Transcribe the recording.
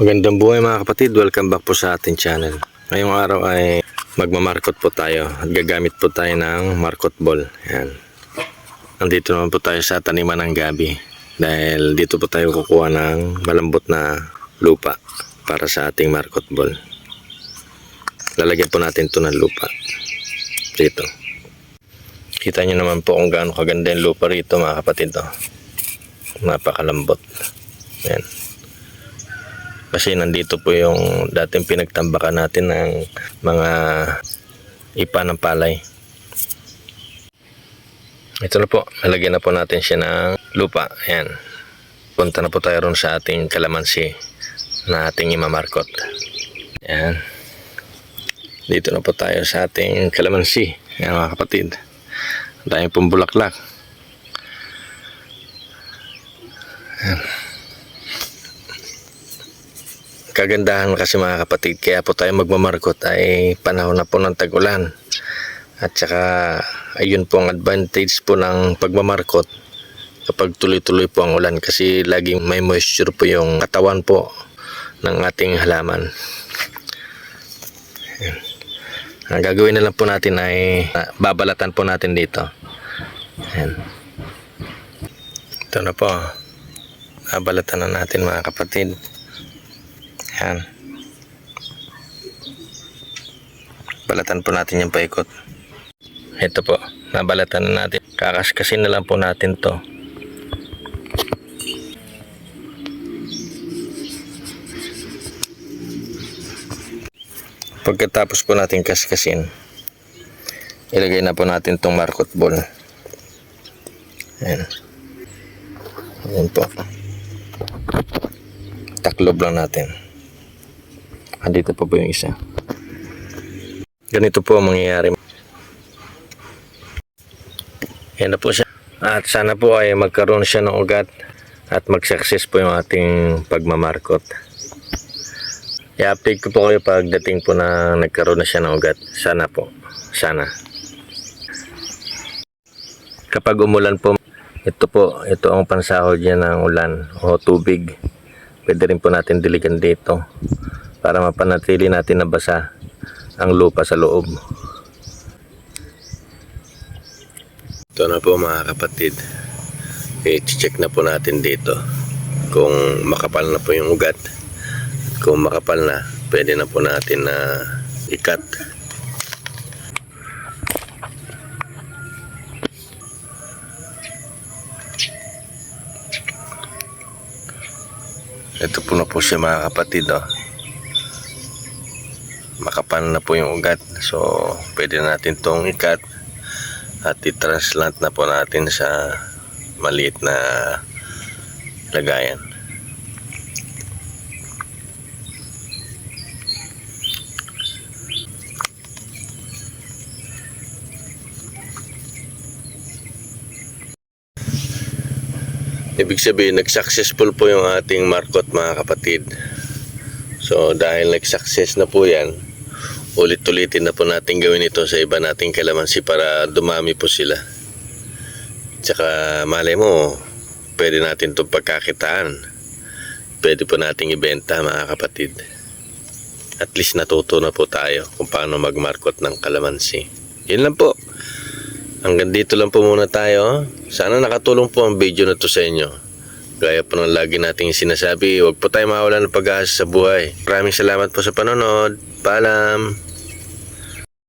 Magandang buhay mga kapatid, welcome back po sa ating channel. Ngayong araw ay magmamarkot po tayo at gagamit po tayo ng markot ball. Yan. Nandito naman po tayo sa taniman ng gabi dahil dito po tayo kukuha ng malambot na lupa para sa ating markot ball. Lalagyan po natin ito ng lupa dito. Kita nyo naman po kung gaano kaganda yung lupa rito mga kapatid. Oh. Napakalambot. Yan. Kasi nandito po yung dating pinagtambakan natin ng mga ipa ng palay. Ito na po, nalagyan na po natin siya ng lupa. Ayan. Punta na po tayo ron sa ating kalamansi na ating imamarkot. Ayan. Dito na po tayo sa ating kalamansi. Ayan mga kapatid. Dahil pong bulaklak. Kagandahan kasi mga kapatid. Kaya po tayo magmamarkot ay panahon na po ng tag-ulan. At saka ayun po ang advantage po ng pagmamarkot kapag tuloy-tuloy po ang ulan. Kasi laging may moisture po yung katawan po ng ating halaman. Ang gagawin na lang po natin ay ah, babalatan po natin dito. Ayan. ito na po. Babalatan na natin mga kapatid yan. Balatan po natin yung paikot. Ito po, nabalatan na natin. Kakaskasin na lang po natin to. Pagkatapos po natin kaskasin, ilagay na po natin tong markot ball. Ayan. Ayan po. Taklob lang natin. Andito pa po yung isa. Ganito po ang mangyayari. Yan na po siya. At sana po ay magkaroon siya ng ugat at mag-success po yung ating pagmamarkot. I-update ko po kayo pagdating po na nagkaroon na siya ng ugat. Sana po. Sana. Kapag umulan po, ito po, ito ang pansahod niya ng ulan o tubig. Pwede rin po natin diligan dito para mapanatili natin na basa ang lupa sa loob. Ito na po mga kapatid. I-check na po natin dito kung makapal na po yung ugat. Kung makapal na, pwede na po natin na ikat. Ito po na po siya mga kapatid. Oh. Makapal na po yung ugat. So, pwede natin tong ikat at i-transplant na po natin sa maliit na lagayan. Ibig sabihin, nag-successful po yung ating markot mga kapatid. So, dahil nag-success na po yan, ulit-ulitin na po natin gawin ito sa iba nating kalamansi para dumami po sila. Tsaka, malay mo, pwede natin itong pagkakitaan. Pwede po nating ibenta mga kapatid. At least natuto na po tayo kung paano magmarkot ng kalamansi. Yun lang po. Hanggang dito lang po muna tayo. Sana nakatulong po ang video na to sa inyo. Gaya po ng lagi nating sinasabi, huwag po tayo mawala ng pag-asa sa buhay. Maraming salamat po sa panonood. Paalam!